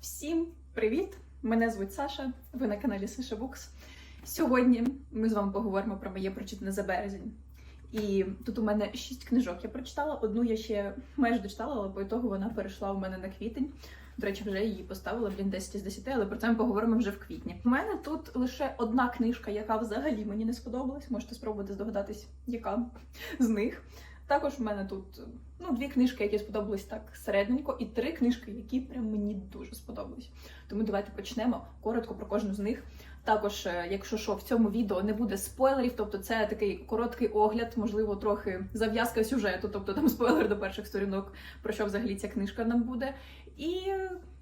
Всім привіт! Мене звуть Саша. Ви на каналі Саша Букс. Сьогодні ми з вами поговоримо про моє прочитане за березень. І тут у мене шість книжок. Я прочитала одну, я ще майже дочитала, але по ітогу вона перейшла у мене на квітень. До речі, вже її поставила блін 10 з 10, але про це ми поговоримо вже в квітні. У мене тут лише одна книжка, яка взагалі мені не сподобалась. Можете спробувати здогадатись, яка з них. Також в мене тут ну, дві книжки, які сподобались так середненько, і три книжки, які прям мені дуже сподобались. Тому давайте почнемо коротко про кожну з них. Також, е, якщо що, в цьому відео не буде спойлерів, тобто це такий короткий огляд, можливо, трохи зав'язка сюжету, тобто там спойлер до перших сторінок, про що взагалі ця книжка нам буде. І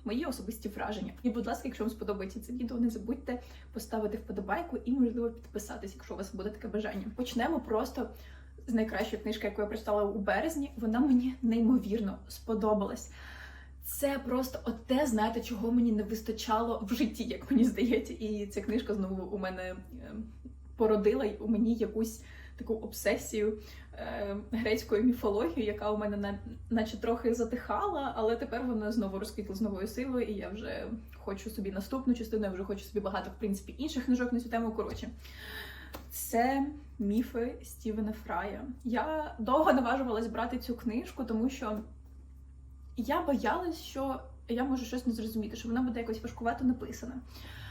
мої особисті враження. І, будь ласка, якщо вам сподобається це відео, не забудьте поставити вподобайку і, можливо, підписатись, якщо у вас буде таке бажання. Почнемо просто з найкращої книжки, яку я прочитала у березні. Вона мені неймовірно сподобалась. Це просто от те, знаєте, чого мені не вистачало в житті, як мені здається. І ця книжка знову у мене е, породила у мені якусь таку обсесію е, грецькою міфологією, яка у мене на, наче трохи затихала, але тепер вона знову розквітла з новою силою, і я вже хочу собі наступну частину, я вже хочу собі багато, в принципі, інших книжок на цю тему. Коротше, це міфи Стівена Фрая. Я довго наважувалась брати цю книжку, тому що я боялась, що я можу щось не зрозуміти, що вона буде якось важкувато написана.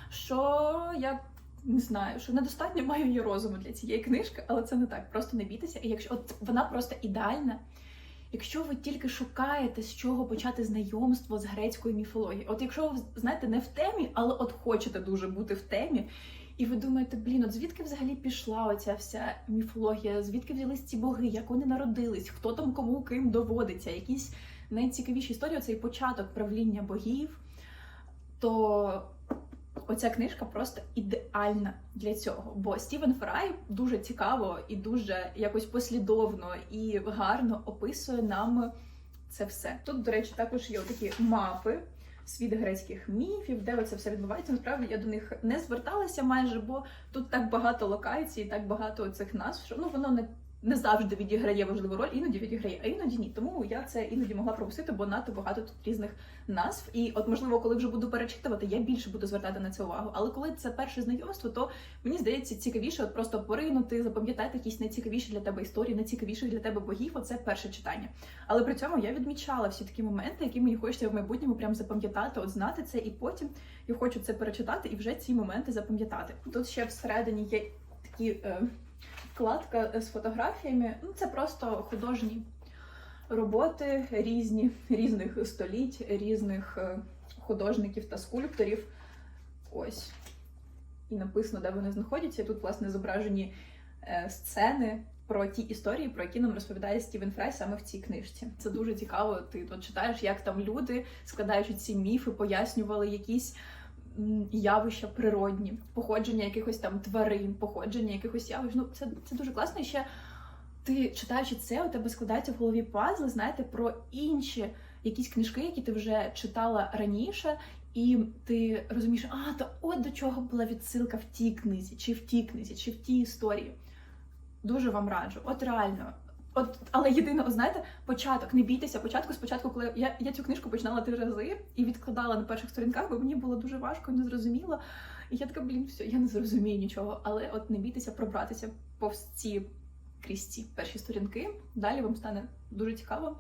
Що я не знаю, що недостатньо маю її розуму для цієї книжки, але це не так. Просто не бійтеся. І якщо от вона просто ідеальна. Якщо ви тільки шукаєте, з чого почати знайомство з грецькою міфологією, от якщо ви знаєте не в темі, але от хочете дуже бути в темі, і ви думаєте, блін, от звідки взагалі пішла оця вся міфологія, звідки взялись ці боги, як вони народились, хто там кому ким доводиться, якісь найцікавіші історії, оцей початок правління богів, то оця книжка просто ідеальна для цього. Бо Стівен Фрай дуже цікаво і дуже якось послідовно і гарно описує нам це все. Тут, до речі, також є такі мапи. Світ грецьких міфів, де це все відбувається. Насправді я до них не зверталася майже, бо тут так багато локацій, так багато цих назв, що ну воно не не завжди відіграє важливу роль, іноді відіграє, а іноді ні. Тому я це іноді могла пропустити, бо надто багато тут різних назв. І от, можливо, коли вже буду перечитувати, я більше буду звертати на це увагу. Але коли це перше знайомство, то мені здається цікавіше от просто поринути, запам'ятати якісь найцікавіші для тебе історії, найцікавіших для тебе богів. Оце перше читання. Але при цьому я відмічала всі такі моменти, які мені хочеться в майбутньому прям запам'ятати, от знати це, і потім я хочу це перечитати і вже ці моменти запам'ятати. Тут ще всередині є такі. Е, вкладка з фотографіями. Ну, це просто художні роботи різні, різних століть, різних е, художників та скульпторів. Ось. І написано, де вони знаходяться. Тут, власне, зображені е, сцени про ті історії, про які нам розповідає Стівен Фрай саме в цій книжці. Це дуже цікаво. Ти тут читаєш, як там люди, складаючи ці міфи, пояснювали якісь явища природні, походження якихось там тварин, походження якихось явищ. Ну, це це дуже класно. І ще ти читаючи це, у тебе складається в голові пазли, знаєте, про інші якісь книжки, які ти вже читала раніше, і ти розумієш, а то от до чого була відсилка в тій книзі, чи в тій книзі, чи в тій історії. Дуже вам раджу. От реально. От, але єдине, знаєте, початок, не бійтеся, початку спочатку, коли я я цю книжку починала три рази і відкладала на перших сторінках, бо мені було дуже важко не зрозуміло. І я така, блін, все, я не зрозумію нічого. Але от не бійтеся пробратися повз ці крізь ці перші сторінки. Далі вам стане дуже цікаво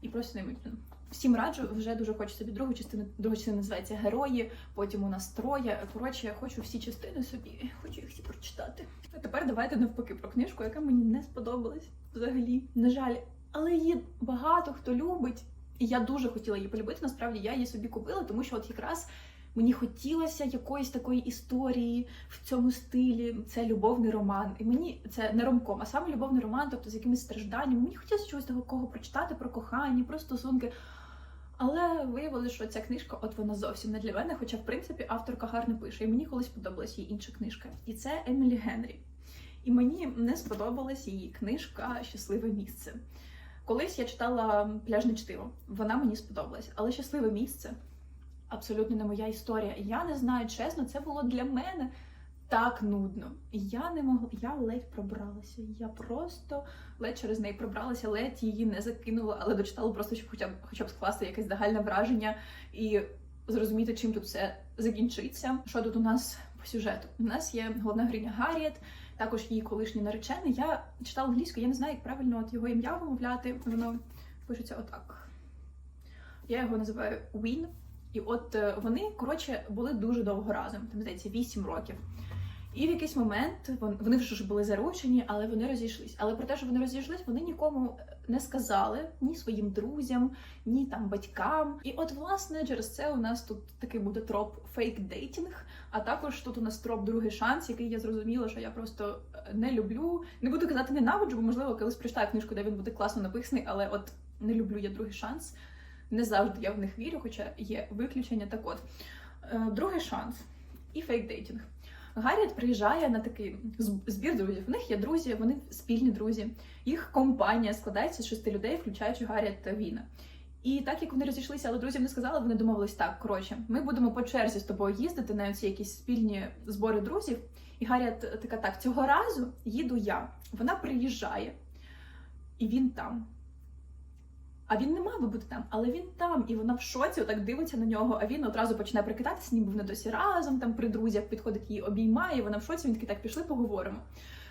і просто неймовірно. Всім раджу, вже дуже хочу собі другу частину. Друга частина називається Герої. Потім у нас троє. Коротше, я хочу всі частини собі, хочу їх всі прочитати. А тепер давайте навпаки про книжку, яка мені не сподобалась взагалі. На жаль, але її багато хто любить, і я дуже хотіла її полюбити. Насправді я її собі купила, тому що от якраз. Мені хотілося якоїсь такої історії в цьому стилі. Це любовний роман. І мені це не ромком, а саме любовний роман, тобто з якимись стражданнями. Мені хотілося чогось такого прочитати про кохання, про стосунки. Але виявилося, що ця книжка, от вона зовсім не для мене. Хоча, в принципі, авторка гарно пише. І мені колись подобалась її інша книжка. І це Емілі Генрі. І мені не сподобалась її книжка Щасливе місце. Колись я читала пляжне чтиво. Вона мені сподобалась, але щасливе місце абсолютно не моя історія. Я не знаю, чесно, це було для мене так нудно. Я не могла, я ледь пробралася. Я просто ледь через неї пробралася, ледь її не закинула, але дочитала просто, щоб хоча б хоча б скласти якесь загальне враження. І зрозуміти, чим тут все закінчиться. Що тут у нас по сюжету? У нас є головна героїня Гарріет, також її колишній наречений. Я читала англійську, я не знаю, як правильно от його ім'я вимовляти. Воно пишеться отак. Я його називаю Він. І от е, вони, коротше, були дуже довго разом, там здається, 8 років. І в якийсь момент вони вже ж були заручені, але вони розійшлись. Але про те, що вони розійшлись, вони нікому не сказали ні своїм друзям, ні там батькам. І от, власне, через це у нас тут такий буде троп фейк-дейтінг, а також тут у нас троп другий шанс, який я зрозуміла, що я просто е, не люблю. Не буду казати ненавиджу, бо можливо колись прочитаю книжку, де він буде класно написаний, але от не люблю я другий шанс. Не завжди я в них вірю, хоча є виключення. Так от, е, другий шанс і фейк-дейтінг. Гарріет приїжджає на такий збір друзів. У них є друзі, вони спільні друзі. Їх компанія складається з шести людей, включаючи Гарріет та Віна. І так як вони розійшлися, але друзям не сказали, вони домовились так. Коротше, ми будемо по черзі з тобою їздити на ці якісь спільні збори друзів. І Гарріет така: так, цього разу їду я. Вона приїжджає, і він там. А він не мав би бути там, але він там, і вона в шоці отак дивиться на нього. А він одразу починає прикидатися, ніби вони досі разом там при друзях підходить її, обіймає. Вона в шоці. Він такий, так пішли, поговоримо.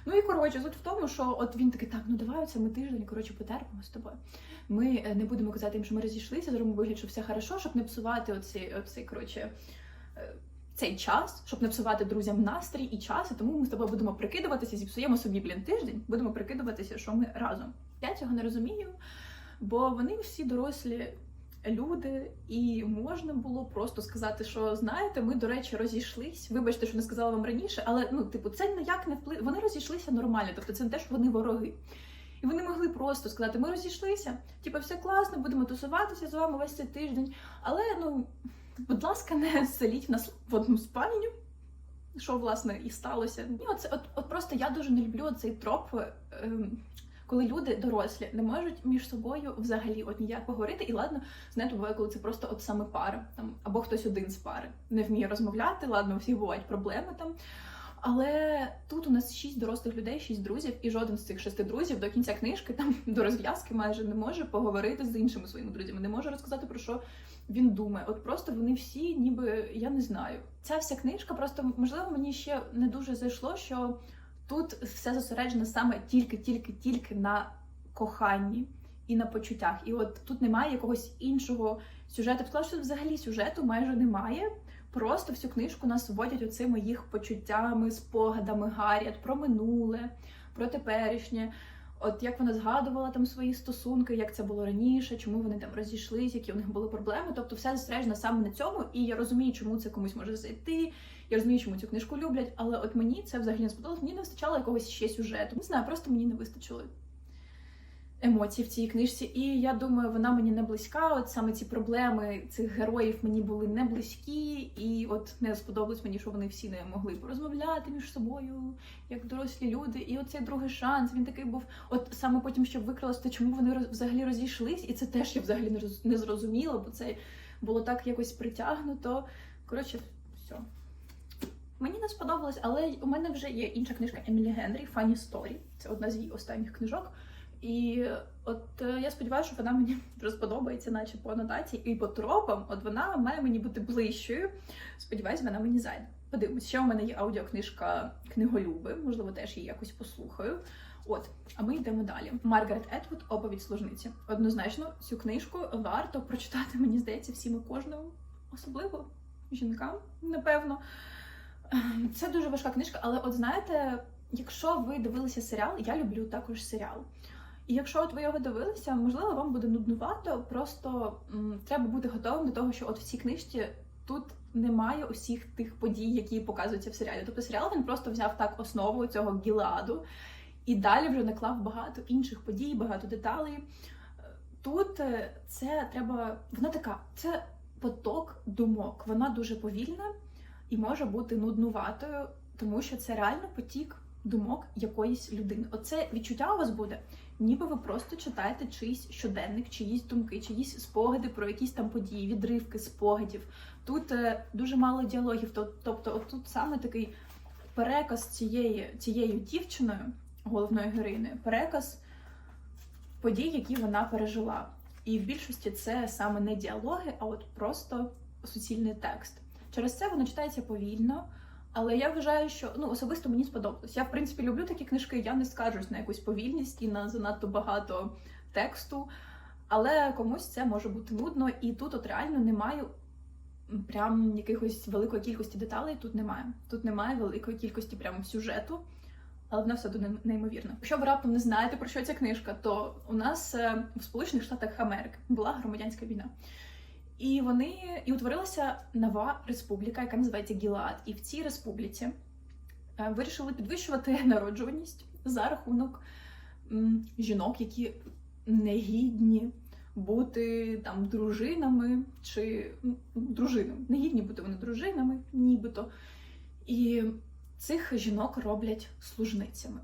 Ну і коротше, суть в тому, що от він такий, так, ну давай оце ми тиждень, коротше, потерпимо з тобою. Ми е, не будемо казати їм, що ми розійшлися, зробимо вигляд, що все хорошо, щоб не псувати оцей, оцей коротше. е, Цей час, щоб не псувати друзям настрій і час, і тому ми з тобою будемо прикидуватися, зіпсуємо собі, блін, тиждень, будемо прикидуватися, що ми разом. Я цього не розумію, бо вони всі дорослі люди, і можна було просто сказати, що знаєте, ми, до речі, розійшлись. Вибачте, що не сказала вам раніше, але ну, типу, це ніяк не вплив. Вони розійшлися нормально, тобто це не те, що вони вороги. І вони могли просто сказати: ми розійшлися, типу, все класно, будемо тусуватися з вами весь цей тиждень. Але ну, будь ласка, не селіть нас в одну спальню. Що власне і сталося. І оце, от, от просто я дуже не люблю цей троп. ем, коли люди дорослі не можуть між собою взагалі от ніяк поговорити, і ладно, знаєте, буває, коли це просто от саме пара, там або хтось один з пари не вміє розмовляти. Ладно, у всіх бувають проблеми там. Але тут у нас шість дорослих людей, шість друзів, і жоден з цих шести друзів до кінця книжки, там до розв'язки, майже не може поговорити з іншими своїми друзями, не може розказати про що він думає. От просто вони всі, ніби я не знаю. Ця вся книжка просто можливо мені ще не дуже зайшло, що тут все зосереджено саме тільки, тільки, тільки на коханні і на почуттях. І от тут немає якогось іншого сюжету. Сказала, що взагалі сюжету майже немає. Просто всю книжку нас вводять оцими їх почуттями, спогадами Гарріет про минуле, про теперішнє. От як вона згадувала там свої стосунки, як це було раніше, чому вони там розійшлись, які у них були проблеми. Тобто все зосереджено саме на цьому, і я розумію, чому це комусь може зайти. Я розумію, чому цю книжку люблять, але от мені це взагалі не сподобалось. Мені не вистачало якогось ще сюжету. Не знаю, просто мені не вистачило емоцій в цій книжці. І я думаю, вона мені не близька. От саме ці проблеми цих героїв мені були не близькі, і от не сподобалось мені, що вони всі не могли порозмовляти між собою, як дорослі люди. І оцей другий шанс він такий був. От саме потім, щоб викралося, чому вони взагалі розійшлись, і це теж я взагалі не зрозуміла, бо це було так якось притягнуто. Коротше, все. Мені не сподобалось, але у мене вже є інша книжка Емілі Генрі Funny Story. Це одна з її останніх книжок. І от е, я сподіваюся, що вона мені вже сподобається, наче по анотації і по тропам. От вона має мені бути ближчою. Сподіваюсь, вона мені зайде. Подивимось, ще у мене є аудіокнижка Книголюби, можливо, теж її якось послухаю. От, а ми йдемо далі. Маргарет Етвуд, оповідь служниці. Однозначно, цю книжку варто прочитати, мені здається, всім і кожному, особливо жінкам, напевно. Ем, Це дуже важка книжка, але от знаєте, якщо ви дивилися серіал, я люблю також серіал. І якщо от ви його дивилися, можливо, вам буде нуднувато, просто м, треба бути готовим до того, що от в цій книжці тут немає усіх тих подій, які показуються в серіалі. Тобто серіал він просто взяв так основу цього гіладу і далі вже наклав багато інших подій, багато деталей. Тут е, це треба, вона така, це поток думок. Вона дуже повільна і може бути нуднуватою, тому що це реально потік думок якоїсь людини. Оце відчуття у вас буде, ніби ви просто читаєте чийсь щоденник, чиїсь думки, чиїсь спогади про якісь там події, відривки спогадів. Тут е, дуже мало діалогів. Тобто, от тут саме такий переказ цієї, цією дівчиною, головною героїною, переказ подій, які вона пережила. І в більшості це саме не діалоги, а от просто суцільний текст. Через це воно читається повільно. Але я вважаю, що ну особисто мені сподобалось. Я в принципі люблю такі книжки. Я не скаржусь на якусь повільність і на занадто багато тексту. Але комусь це може бути нудно, і тут от реально немає прям якихось великої кількості деталей. Тут немає. Тут немає великої кількості прям сюжету, але вона все одно нейм- неймовірна. Якщо ви раптом не знаєте про що ця книжка, то у нас е, в Сполучених Штатах Америки була громадянська війна. І вони і утворилася нова республіка, яка називається Гілад. І в цій республіці е, вирішили підвищувати народжуваність за рахунок жінок, які не гідні бути там дружинами чи м, дружинами. Не гідні бути вони дружинами, нібито. І цих жінок роблять служницями.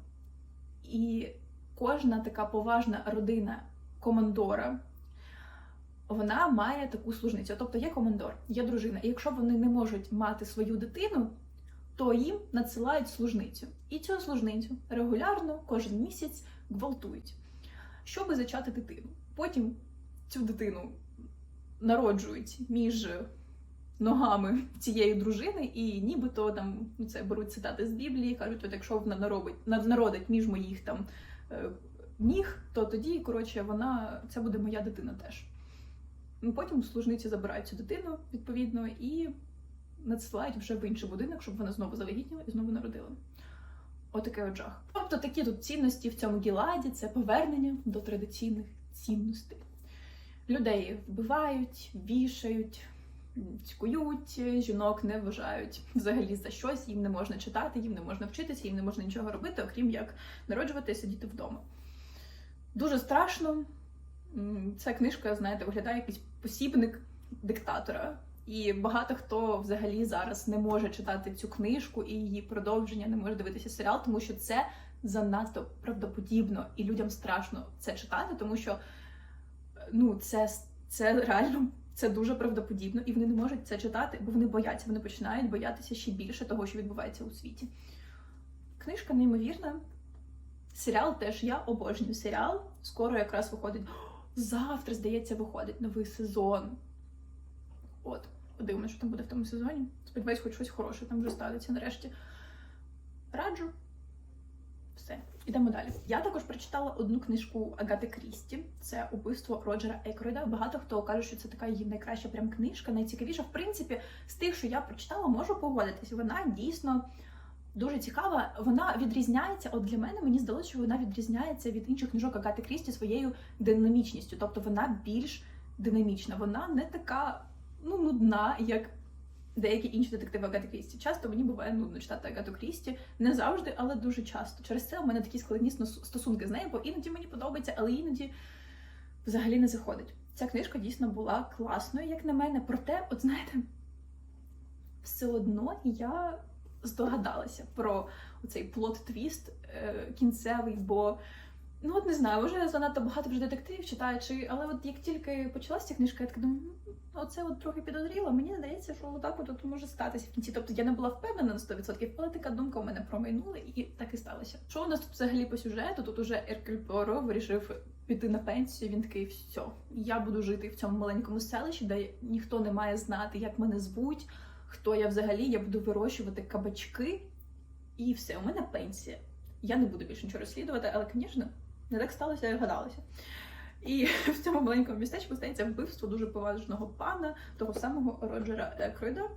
І кожна така поважна родина командора вона має таку служницю. Тобто є командор, є дружина. І якщо вони не можуть мати свою дитину, то їм надсилають служницю. І цю служницю регулярно кожен місяць гвалтують, щоби зачати дитину. Потім цю дитину народжують між ногами цієї дружини, і нібито там ну, це беруть цитати з Біблії, кажуть, от якщо вона наробить народить між моїх там е, ніг, то тоді, коротше, вона це буде моя дитина теж. Потім служниці забирають цю дитину відповідно і надсилають вже в інший будинок, щоб вона знову завагітніла і знову народила. Отакий от жах. Тобто такі тут цінності в цьому гіладі це повернення до традиційних цінностей. Людей вбивають, вішають, цькують, жінок не вважають взагалі за щось, їм не можна читати, їм не можна вчитися, їм не можна нічого робити, окрім як народжувати і сидіти вдома. Дуже страшно. Ця книжка, знаєте, виглядає якийсь посібник диктатора. І багато хто взагалі зараз не може читати цю книжку і її продовження, не може дивитися серіал, тому що це занадто правдоподібно, і людям страшно це читати, тому що ну, це, це реально це дуже правдоподібно, і вони не можуть це читати, бо вони бояться. Вони починають боятися ще більше того, що відбувається у світі. Книжка неймовірна. Серіал теж я обожнюю серіал. Скоро якраз виходить. Завтра, здається, виходить новий сезон. От, подивимось, що там буде в тому сезоні. Сподіваюсь, хоч щось хороше там вже станеться нарешті. Раджу. Все, ідемо далі. Я також прочитала одну книжку Агати Крісті. Це убивство Роджера Екройда. Багато хто каже, що це така її найкраща прям книжка, найцікавіша. В принципі, з тих, що я прочитала, можу погодитись. Вона дійсно дуже цікава. Вона відрізняється. От для мене мені здалося, що вона відрізняється від інших книжок Агати Крісті своєю динамічністю. Тобто вона більш динамічна. Вона не така ну, нудна, як деякі інші детективи Агати Крісті. Часто мені буває нудно читати Агату Крісті. Не завжди, але дуже часто. Через це у мене такі складні стосунки з нею, бо іноді мені подобається, але іноді взагалі не заходить. Ця книжка дійсно була класною, як на мене. Проте, от знаєте, все одно я здогадалася про цей плот-твіст е, кінцевий, бо ну от не знаю, може занадто багато вже детективів читаючи, але от як тільки почалася книжка, я така думаю, оце от трохи підозріло. Мені здається, що отак от, от може статися в кінці. Тобто я не була впевнена на 100%, але така думка у мене промайнула, і так і сталося. Що у нас тут взагалі по сюжету? Тут уже Еркюль Пуаро вирішив піти на пенсію. Він такий, все, я буду жити в цьому маленькому селищі, де ніхто не має знати, як мене звуть, хто я взагалі. Я буду вирощувати кабачки, і все, у мене пенсія. Я не буду більше нічого розслідувати, але, звісно, не так сталося, як гадалося. І в цьому маленькому містечку стається вбивство дуже поважного пана, того самого Роджера Екройда.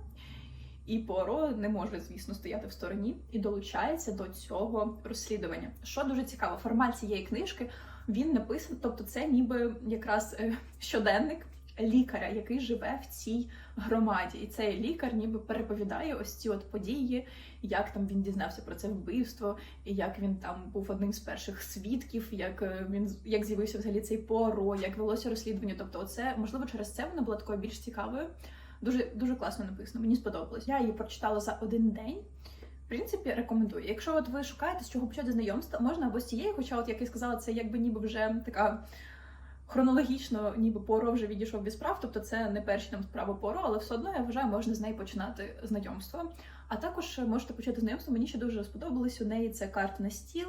І Поро не може, звісно, стояти в стороні і долучається до цього розслідування. Що дуже цікаво, формат цієї книжки він написаний, тобто це ніби якраз е, щоденник лікаря, який живе в цій громаді. І цей лікар ніби переповідає ось ці от події, як там він дізнався про це вбивство, і як він там був одним з перших свідків, як е, він як з'явився взагалі цей поро, як велося розслідування. Тобто, оце можливо через це вона була такою більш цікавою. Дуже дуже класно написано. Мені сподобалось. Я її прочитала за один день. В принципі, рекомендую. Якщо от ви шукаєте, з чого почати знайомство, можна або з цієї, хоча, от як я сказала, це якби ніби вже така хронологічно, ніби Поро вже відійшов від справ, тобто це не перші там справи Поро, але все одно я вважаю, можна з неї починати знайомство. А також можете почати знайомство. Мені ще дуже сподобалось. У неї це карта на стіл.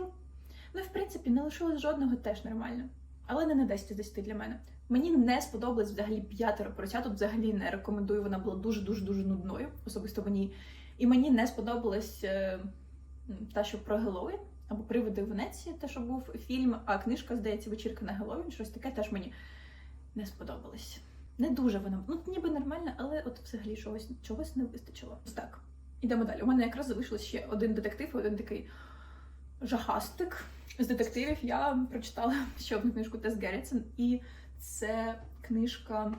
Ну, в принципі, не лишилось жодного теж нормально. Але не на 10 з 10 для мене. Мені не сподобалось взагалі п'ятеро поросят. Тут взагалі не рекомендую. Вона була дуже дуже дуже нудною, особисто мені. І мені не сподобалась е, та, що про Геловін або привиди в Венеції, те, що був фільм, а книжка, здається, вечірка на Геловін, щось таке теж мені не сподобалось. Не дуже вона, ну ніби нормально, але от взагалі чогось, чогось не вистачило. Ось так. Ідемо далі. У мене якраз залишилось ще один детектив, один такий жахастик. З детективів я прочитала ще одну книжку Тес Геррітсен, і це книжка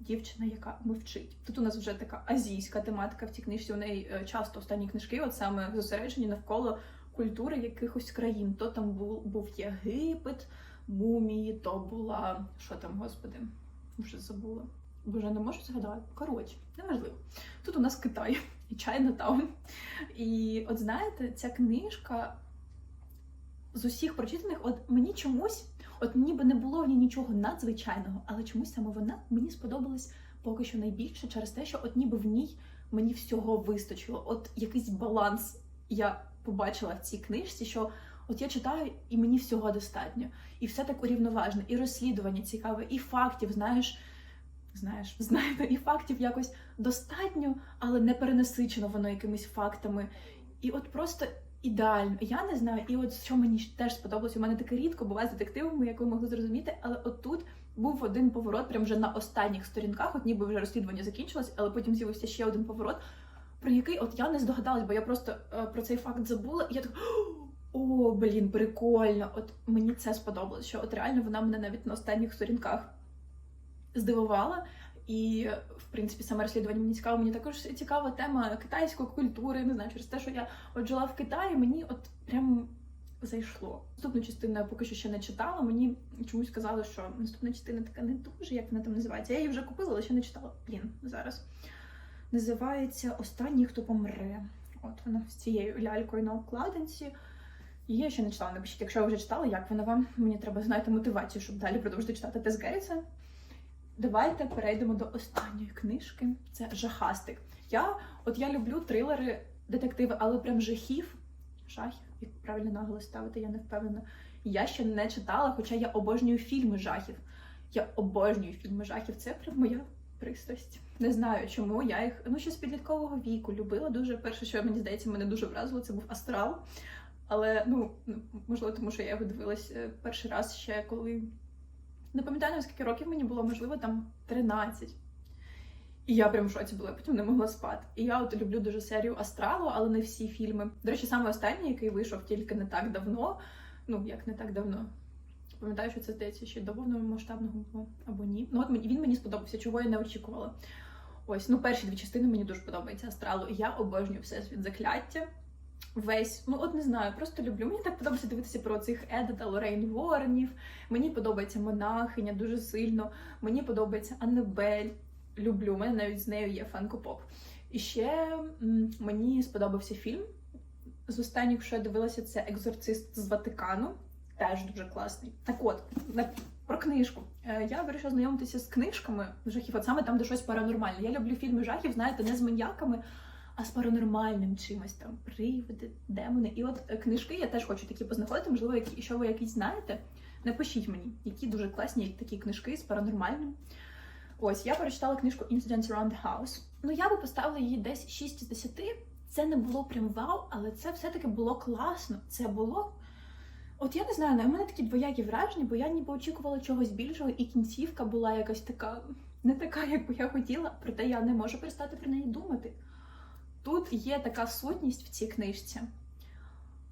Дівчина, яка мовчить. Тут у нас вже така азійська тематика в цій книжці. У неї е, часто останні книжки, от саме зосереджені навколо культури якихось країн. То там був, був Єгипет, мумії, то була що там, господи, вже забула. Боже, не можу згадати. Коротше, неважливо. Тут у нас Китай і Чайнатаун. І от знаєте, ця книжка з усіх прочитаних, от мені чомусь, от ніби не було в ній нічого надзвичайного, але чомусь саме вона мені сподобалась поки що найбільше через те, що от ніби в ній мені всього вистачило. От якийсь баланс я побачила в цій книжці, що от я читаю, і мені всього достатньо. І все так урівноважено, і розслідування цікаве, і фактів, знаєш. Знаєш, знаєте, і фактів якось достатньо, але не перенасичено воно якимись фактами. І от просто ідеально. Я не знаю, і от що мені теж сподобалось, у мене таке рідко буває з детективами, як ви могли зрозуміти, але от тут був один поворот, прям вже на останніх сторінках, от ніби вже розслідування закінчилось, але потім з'явився ще один поворот, про який от я не здогадалась, бо я просто е, про цей факт забула, і я так. О, блін, прикольно! От мені це сподобалось, що от реально вона мене навіть на останніх сторінках здивувала. І, в принципі, саме розслідування мені цікаво. Мені також цікава тема китайської культури. Не знаю, через те, що я от жила в Китаї, мені от прям зайшло. Наступну частину я поки що ще не читала. Мені чомусь казали, що наступна частина така не дуже, як вона там називається. Я її вже купила, але ще не читала. Блін, зараз. Називається Останній, хто помре. От вона з цією лялькою на обкладинці. Її я ще не читала. Напишіть, якщо ви вже читали, як вона вам. Мені треба знати мотивацію, щоб далі продовжити читати Тес Геррітсен. Давайте перейдемо до останньої книжки. Це жахастик. Я от я люблю трилери, детективи, але прям жахів. Жахів, як правильно наголос ставити, я не впевнена. Я ще не читала, хоча я обожнюю фільми жахів. Я обожнюю фільми жахів. Це прям моя пристрасть. Не знаю, чому я їх ну ще з підліткового віку любила. Дуже перше, що мені здається, мене дуже вразило, це був астрал. Але ну можливо, тому що я його дивилась е, перший раз ще коли. Не пам'ятаю, скільки років мені було, можливо, там 13. І я прям в шоці була, потім не могла спати. І я от люблю дуже серію Астралу, але не всі фільми. До речі, саме останній, який вийшов тільки не так давно. Ну, як не так давно. Пам'ятаю, що це здається ще до повномасштабного або ні. Ну, от мені він мені сподобався, чого я не очікувала. Ось, ну, перші дві частини мені дуже подобається Астралу. Я обожнюю всесвіт закляття. Весь, ну от не знаю, просто люблю. Мені так подобається дивитися про цих Едита, Лорейн Ворнів. Мені подобається монахиня дуже сильно. Мені подобається Аннебель. Люблю, у мене навіть з нею є фанкопоп. І ще мені сподобався фільм. З останніх, що я дивилася, це Екзорцист з Ватикану. Теж дуже класний. Так от, на, про книжку. Е, я вирішила знайомитися з книжками жахів, от саме там, де щось паранормальне. Я люблю фільми жахів, знаєте, не з маньяками, а з паранормальним чимось там привиди, демони. І от е, книжки я теж хочу такі познаходити. Можливо, які, якщо ви якісь знаєте, напишіть мені, які дуже класні такі книжки з паранормальним. Ось я прочитала книжку Incidents Around the House. Ну я би поставила її десь 6 з 10. Це не було прям вау, але це все-таки було класно. Це було. От я не знаю, на мене такі двоякі враження, бо я ніби очікувала чогось більшого, і кінцівка була якась така, не така, як би я хотіла, проте я не можу перестати про неї думати. Тут є така сутність в цій книжці,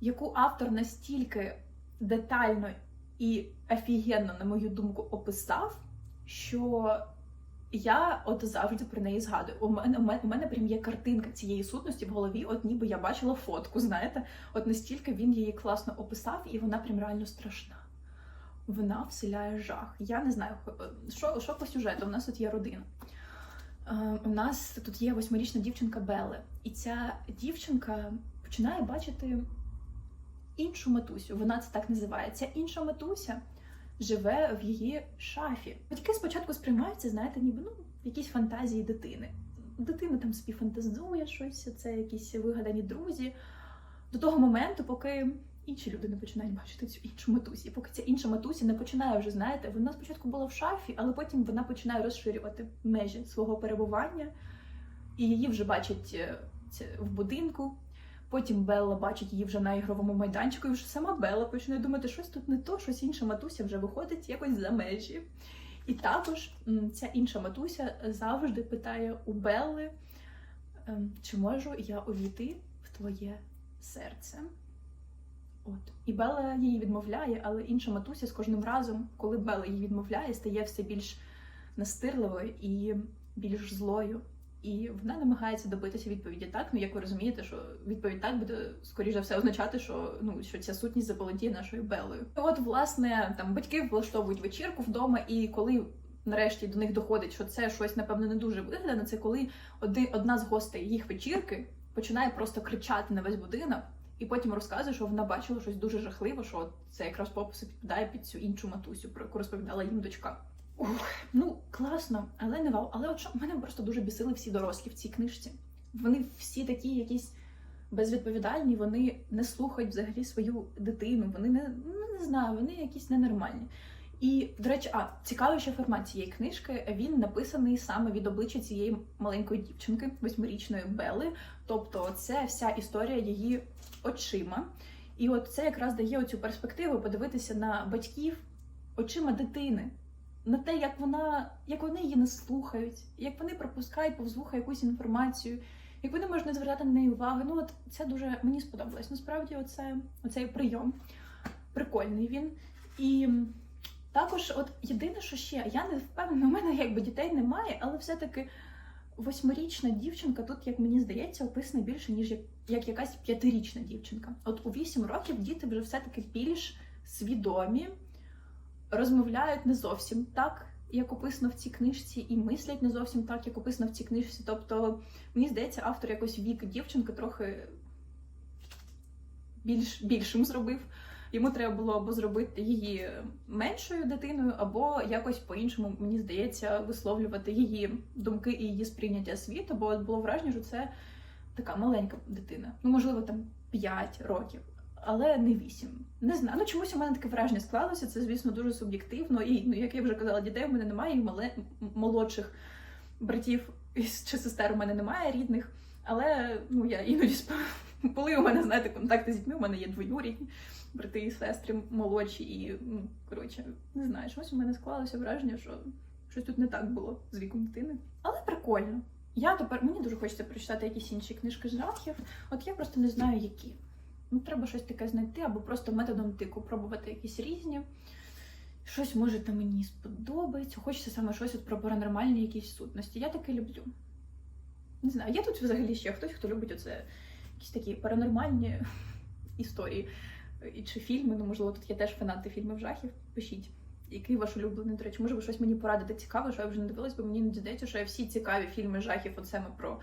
яку автор настільки детально і офігенно, на мою думку, описав, що я от завжди про неї згадую. У мене, у мене, у мене прям є картинка цієї сутності в голові, от ніби я бачила фотку, знаєте, от настільки він її класно описав, і вона прям реально страшна. Вона вселяє жах. Я не знаю, що, що по сюжету. У нас тут є родина. Е, У нас тут є восьмирічна дівчинка Белли, і ця дівчинка починає бачити іншу матусю. Вона це так називає. Ця інша матуся живе в її шафі. Батьки спочатку сприймаються, знаєте, ніби ну, якісь фантазії дитини. Дитина там собі фантазує щось, це якісь вигадані друзі. До того моменту, поки інші люди не починають бачити цю іншу матусі. Поки ця інша матуся не починає вже, знаєте, вона спочатку була в шафі, але потім вона починає розширювати межі свого перебування, і її вже бачать е, в будинку. Потім Белла бачить її вже на ігровому майданчику, і вже сама Белла починає думати, щось тут не то, щось інша матуся вже виходить якось за межі. І також ця інша матуся завжди питає у Белли, ем, чи можу я увійти в твоє серце. От. І Белла її відмовляє, але інша матуся з кожним разом, коли Белла її відмовляє, стає все більш настирливою і більш злою. І вона намагається добитися відповіді так. Ну як ви розумієте, що відповідь так буде скоріш за все означати, що ну що ця сутність заволодіє нашою Белою. От, власне, там батьки влаштовують вечірку вдома, і коли нарешті до них доходить, що це щось напевно не дуже виглядно, це коли оди- одна з гостей їх вечірки починає просто кричати на весь будинок. І потім розказує, що вона бачила щось дуже жахливе, що це якраз по опису підпадає під цю іншу матусю, про яку розповідала їм дочка. Ух, ну класно, але не вау. Але от що мене просто дуже бісили всі дорослі в цій книжці. Вони всі такі якісь безвідповідальні, вони не слухають взагалі свою дитину. Вони не, ну, не знаю, вони якісь ненормальні. І, до речі, а цікава ще формат цієї книжки. Він написаний саме від обличчя цієї маленької дівчинки, восьмирічної Белли. Тобто, це вся історія її очима. І от це якраз дає оцю перспективу подивитися на батьків очима дитини, на те, як вона, як вони її не слухають, як вони пропускають повз вуха якусь інформацію, як вони можуть не звертати на неї уваги. Ну от це дуже мені сподобалось. Насправді, оце, оцей прийом прикольний він. І також, от єдине, що ще, я не впевнена, у мене якби дітей немає, але все-таки восьмирічна дівчинка тут, як мені здається, описана більше, ніж як, як якась п'ятирічна дівчинка. От у вісім років діти вже все-таки більш свідомі, розмовляють не зовсім так, як описано в цій книжці, і мислять не зовсім так, як описано в цій книжці. Тобто, мені здається, автор якось вік дівчинки трохи більш, більшим зробив. Йому треба було або зробити її меншою дитиною, або якось по-іншому, мені здається, висловлювати її думки і її сприйняття світу, бо було враження, що це така маленька дитина. Ну, можливо, там 5 років, але не 8. Не знаю. Ну чомусь у мене таке враження склалося. Це, звісно, дуже суб'єктивно. І ну, як я вже казала, дітей у мене немає, і мале... молодших братів чи сестер у мене немає рідних. Але ну я іноді сп... були у мене, знаєте, контакти з дітьми. У мене є двоюрідні брати і сестри молодші, і ну коротше, не знаю, щось у мене склалося враження, що щось тут не так було з віком дитини. Але прикольно. Я тепер мені дуже хочеться прочитати якісь інші книжки з жахів. От я просто не знаю, які. Ну, треба щось таке знайти, або просто методом тику пробувати якісь різні. Щось може там мені сподобається. Хочеться саме щось от про паранормальні якісь сутності. Я таке люблю. Не знаю, є тут взагалі ще хтось, хто любить оце якісь такі паранормальні історії. І чи фільми, ну можливо, тут є теж фанати фільмів жахів. Пишіть, який ваш улюблений, до речі, може ви щось мені порадите цікаве, що я вже не дивилась, бо мені не здається, що я всі цікаві фільми жахів, от саме про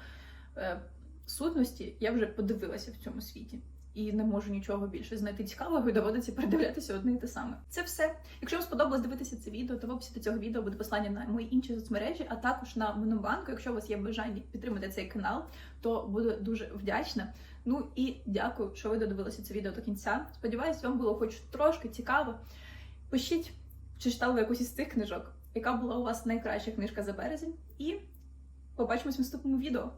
е, сутності, я вже подивилася в цьому світі. І не можу нічого більше знайти цікавого, і доводиться передивлятися одне і те саме. Це все. Якщо вам сподобалось дивитися це відео, то в описі до цього відео буде послання на мої інші соцмережі, а також на Монобанку. Якщо у вас є бажання підтримати цей канал, то буду дуже вдячна. Ну і дякую, що ви додивилися це відео до кінця. Сподіваюсь, вам було хоч трошки цікаво. Пишіть, чи читали ви якусь із цих книжок, яка була у вас найкраща книжка за березень. І побачимось в наступному відео.